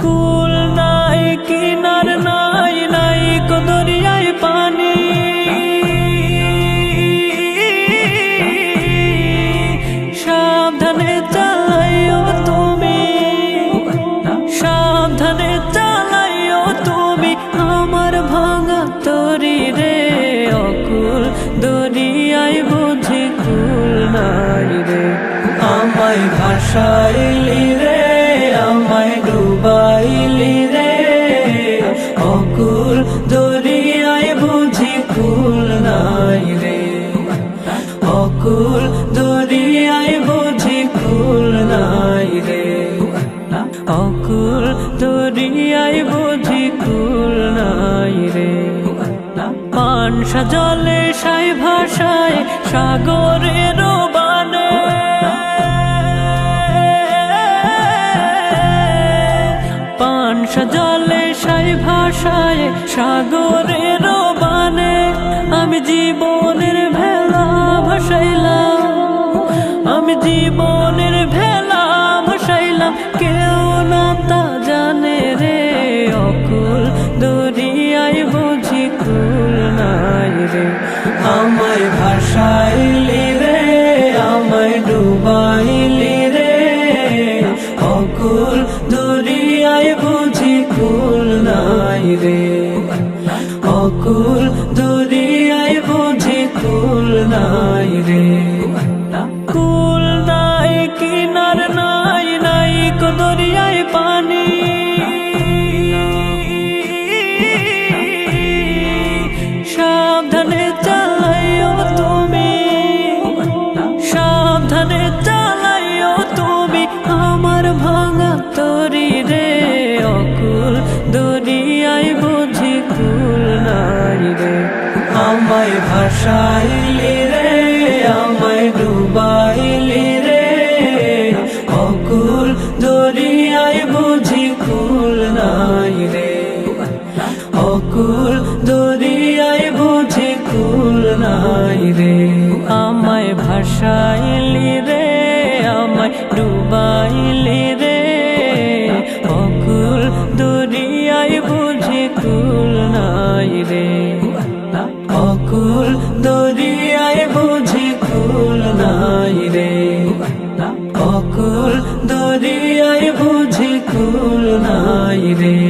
কুল নাই কিনার নাই নাই কদরিয়ায় পানি। সাবধানে আমায় ভাসাইলি রে, আমায় ডুবাইলি রে। অকুল দরিয়ায় বুঝি কুল নাই রে। অকুল দরিয়ায় বুঝি কুল নাই রে। অকুল দরিয়ায় বুঝি কুল নাই রে। পানসা জলে সাই ভাষায় সাগরের জলে, সাই ভাষায় সাগরের বানে আমি জীবনের ভেলা ভাসাইলাম। আমি জীবনের ভেলা ভাসাইলাম। কেউ না তা জানে রে, অকুল দরিয়ায় বুঝি কুল নাই রে। আমায় ভাসাইলি অকুল দরিয়ায় বুঝি কুল নাই রে। ভাসাইলি রে, আমায় ডুবাইলি রে। অকুল দরিয়ায় বুঝি কুল নাই রে। অকুল দরিয়ায় বুঝি কুল নাই রে। আমায় ভাসাইলি রে, আমায় ডুবাইলি রে। অকুল দরিয়ায় বুঝি কুল নাই রে। অকুল দরিয়ায় বুঝি কুল নাই রে। অকুল দরিয়ায় বুঝি কুল নাই রে।